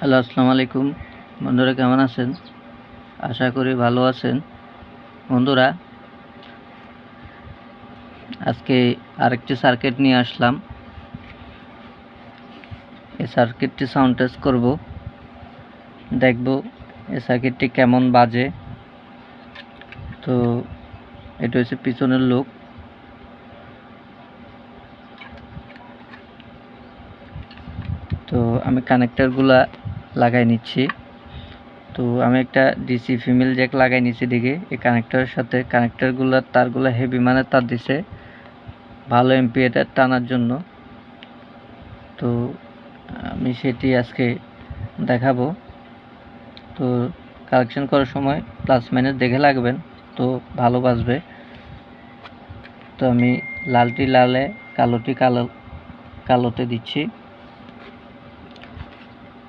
Hello, আসসালামু আলাইকুম। বন্ধুরা, কেমন আছেন? আশা করি ভালো আছেন। বন্ধুরা, আজকে আরেকটি সার্কিট নিয়ে আসলাম। এই সার্কিটটি সাউন্ড টেস্ট করব। দেখব এই সার্কিটটি কেমন বাজে। তো, এটা হচ্ছে পিছনের লোক তো, আমি কানেক্টারগুলা লাগাই নিচ্ছি। তো আমি একটা ডিসি ফিমেল জ্যাক লাগাই নিচ্ছি দিকে এই কানেক্টারের সাথে কানেক্টারগুলোর তারগুলো হেভি মানে তার দিছে। ভালো এমপিএটা টানার জন্য। তো আমি সেটি আজকে দেখাবো। তো কালেকশন করার সময় প্লাস মাইনাস দেখে লাগবেন। তো ভালো বাজবে। তো আমি লালটি লালে, কালোটি কালো, কালোতে দিচ্ছি।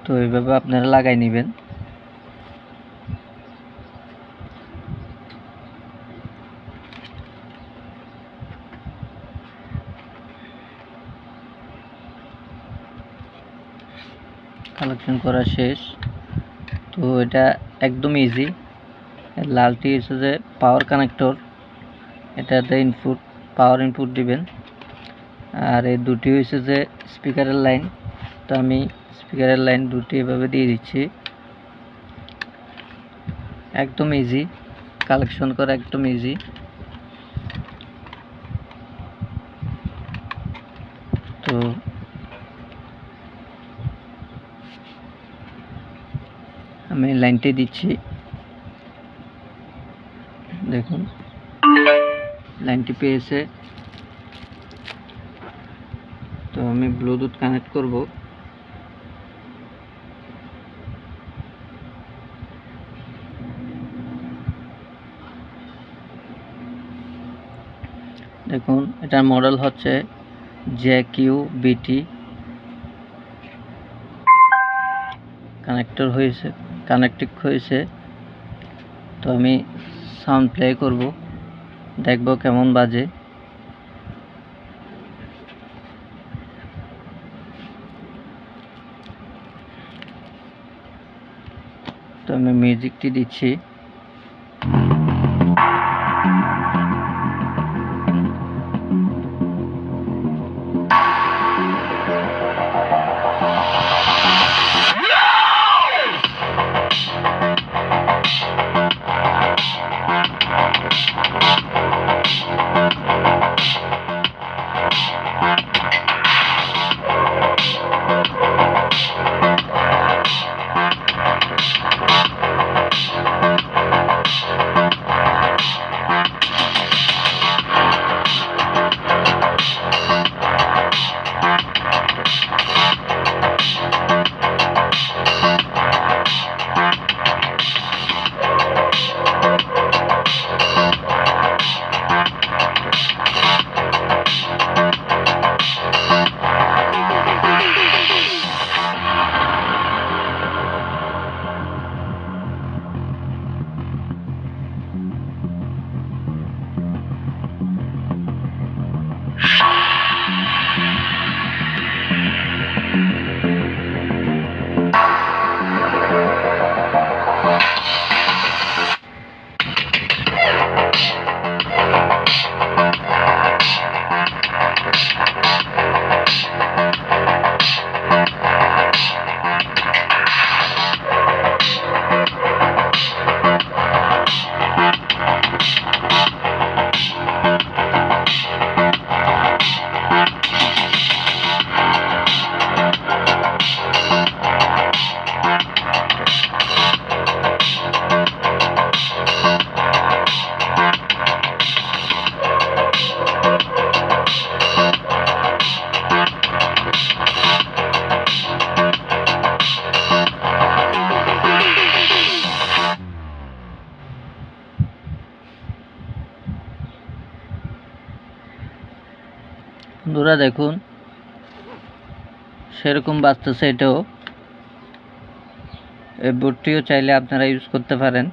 তো এইভাবে আপনারা লাগাই নেবেন। কালেকশন করা শেষ। তো এটা একদম ইজি লালটি হচ্ছে যে পাওয়ার কানেক্টর এটাতে ইনপুট পাওয়ার ইনপুট দিবেন। আর এই দুটি হচ্ছে যে স্পিকারের লাইন তো আমি স্পিকারের লাইন দুটি এভাবে দিয়ে দিচ্ছি। একদম ইজি কালেকশন করা একদম ইজি তো আমি লাইনটি দিচ্ছি। দেখুন। লাইনটি পেয়েছে। তো আমি ব্লুটুথ কানেক্ট করব। দেখুন, এটার মডেল হচ্ছে জে কিউ বিটি কানেক্টর হয়েছে কানেক্টিক হয়েছে। তো আমি সাউন্ড প্লে করব, দেখব কেমন বাজে। তো আমি মিউজিকটি দিচ্ছি। বন্ধুরা দেখুন, সেরকম বাজতেছে এটাও। এই বোর্ডটিও চাইলে আপনারা ইউজ করতে পারেন।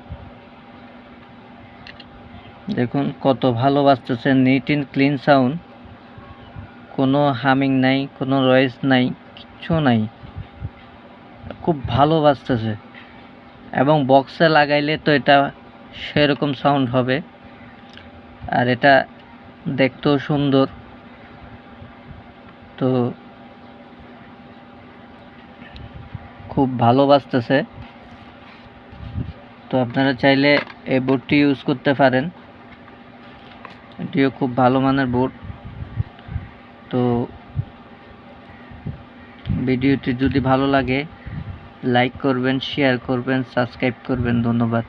দেখুন, কত ভালো বাজতেছে নিট ইন ক্লিন সাউন্ড কোনো হামিং নাই, কোনো রয়েস নাই, কিচ্ছু নাই। খুব ভালো বাজতেছে এবং বক্সে লাগাইলে তো এটা সেরকম সাউন্ড হবে। আর এটা দেখতেও সুন্দর। তো খুব ভালো বাজতেছে তো আপনারা চাইলে এই বোর্ডটি ইউজ করতে পারেন। এটিও খুব ভালো মানের বোর্ড তো ভিডিওটি যদি ভালো লাগে লাইক করবেন শেয়ার করবেন সাবস্ক্রাইব করবেন। ধন্যবাদ।